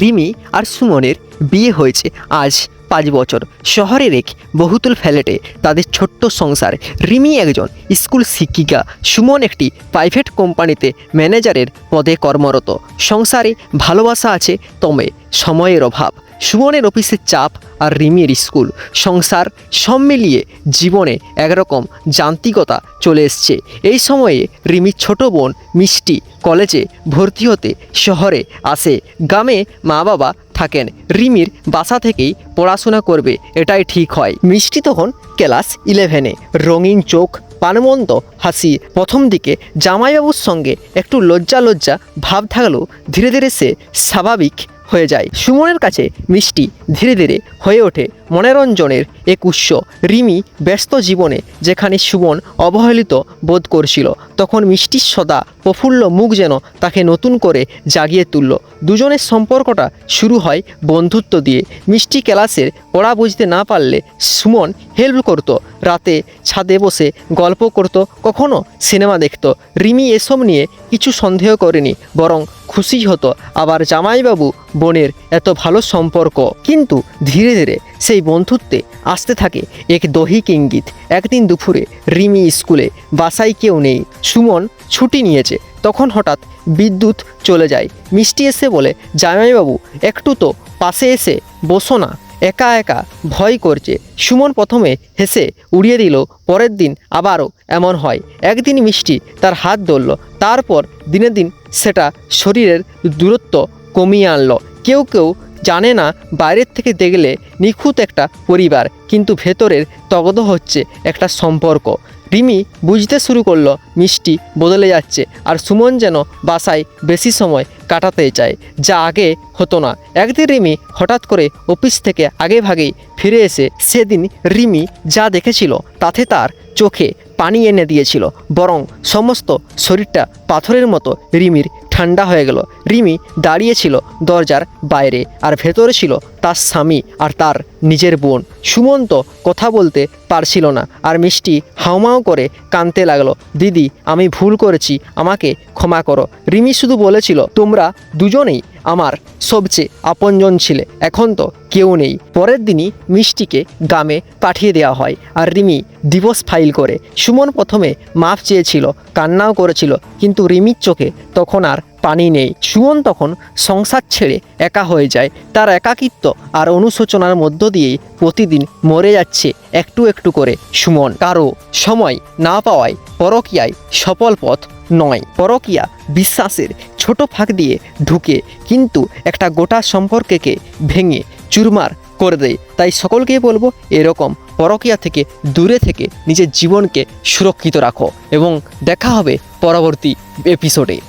রিমি আর সুমনের বিয়ে হয়েছে আজ পাঁচ বছর। শহরের এক বহুতল ফ্ল্যাটে তাদের ছোট্ট সংসার। রিমি একজন স্কুল শিক্ষিকা, সুমন একটি প্রাইভেট কোম্পানিতে ম্যানেজারের পদে কর্মরত। সংসারে ভালোবাসা আছে, তবে সময়ের অভাব। সুমনের অফিসের চাপ আর রিমির স্কুল। সংসার সব মিলিয়ে জীবনে একরকম যান্ত্রিকতা চলে এসছে। এই সময়ে রিমির ছোট বোন মিষ্টি কলেজে ভর্তি হতে শহরে আসে। গ্রামে মা বাবা থাকেন। রিমির বাসা থেকেই পড়াশোনা করবে, এটাই ঠিক হয়। মিষ্টি তখন ক্লাস ইলেভেনে রঙিন চোখ পানমন্ত হাসি, প্রথম দিকে জামাইবাবুর সঙ্গে একটু লজ্জা লজ্জা ভাব থাকলেও ধীরে ধীরে সে স্বাভাবিক হয়ে যায়। সুমনের কাছে মিষ্টি ধীরে ধীরে হয়ে ওঠে মনোরঞ্জনের এক উৎস। রিমি ব্যস্ত জীবনে যেখানে সুমন অবহেলিত বোধ করছিল, তখন মিষ্টির সদা প্রফুল্ল মুখ যেন তাকে নতুন করে জাগিয়ে তুলল। দুজনের সম্পর্কটা শুরু হয় বন্ধুত্ব দিয়ে। মিষ্টি ক্লাসের পড়া বুঝতে না পারলে সুমন হেল্প করতো, রাতে ছাদে বসে গল্প করত, কখনো সিনেমা দেখত। রিমি এসব নিয়ে কিছু সন্দেহ করেনি, বরং খুশি হতো আবার জামাইবাবু বোনের এত ভালো সম্পর্ক। কিন্তু ধীরে ধীরে সেই বন্ধুত্বে আসতে থাকে এক দৈহিক ইঙ্গিত। একদিন দুপুরে রিমি স্কুলে বাসায় কেউ নেই। সুমন ছুটি নিয়েছে। তখন হঠাৎ বিদ্যুৎ চলে যায়। মিষ্টি এসে বলে, জামাইবাবু, একটু তো পাশে এসে বসো না। একা একা ভয় করছে। সুমন প্রথমে হেসে উড়িয়ে দিল, পরের দিন আবারও এমন হয়। একদিন মিষ্টি তার হাত ধরল, তারপর দিনে দিন সেটা শরীরের দূরত্ব কমিয়ে আনলো। কেউ কেউ জানে না বাইরের থেকে দেখলে নিখুঁত একটা পরিবার, কিন্তু ভেতরের তগদ হচ্ছে একটা সম্পর্ক। রিমি বুঝতে শুরু করল, মিষ্টি বদলে যাচ্ছে আর সুমন যেন বাসায় বেশি সময় কাটাতে চায়, যা আগে হতো না। একদিন রিমি হঠাৎ করে অফিস থেকে আগে ভাগেই ফিরে এসে সেদিন রিমি যা দেখেছিল তাতে তার চোখে পানি এনে দিয়েছিল, বরং সমস্ত শরীরটা পাথরের মতো রিমির ঠান্ডা হয়ে গেল। রিমি দাঁড়িয়েছিল দরজার বাইরে আর ভেতরে ছিল তার স্বামী আর তার নিজের বোন। সুমন্ত কথা বলতে পারছিল না আর মিষ্টি হাউমাউ করে কাঁদতে লাগল, দিদি, আমি ভুল করেছি, আমাকে ক্ষমা করো। রিমি শুধু বলেছিল, তোমরা দুজনেই আমার সবচেয়ে আপনজন ছিলে। এখন তো কেউ নেই। পরের দিনই মিষ্টিকে গ্রামে পাঠিয়ে দেওয়া হয় আর রিমি ডিভোর্স ফাইল করে। সুমন প্রথমে মাফ চেয়েছিল, কান্নাও করেছিল, কিন্তু রিমির চোখে তখন আর পানি নেই। সুমন তখন সংসার ছেড়ে একা হয়ে যায়। তার একাকিত্ব আর অনুশোচনার মধ্য দিয়েই প্রতিদিন মরে যাচ্ছে একটু একটু করে সুমন। কারও সময় না পাওয়ায় পরকিয়ায় সফল পথ নয়। পরকিয়া বিশ্বাসের ছোট ফাঁক দিয়ে ঢুকে কিন্তু একটা গোটা সম্পর্ককে ভেঙে চুরমার করে দেয়। তাই সকলকে বলব, এরকম পরকিয়া থেকে দূরে থেকে নিজের জীবনকে সুরক্ষিত রাখো এবং দেখা হবে পরবর্তী এপিসোডে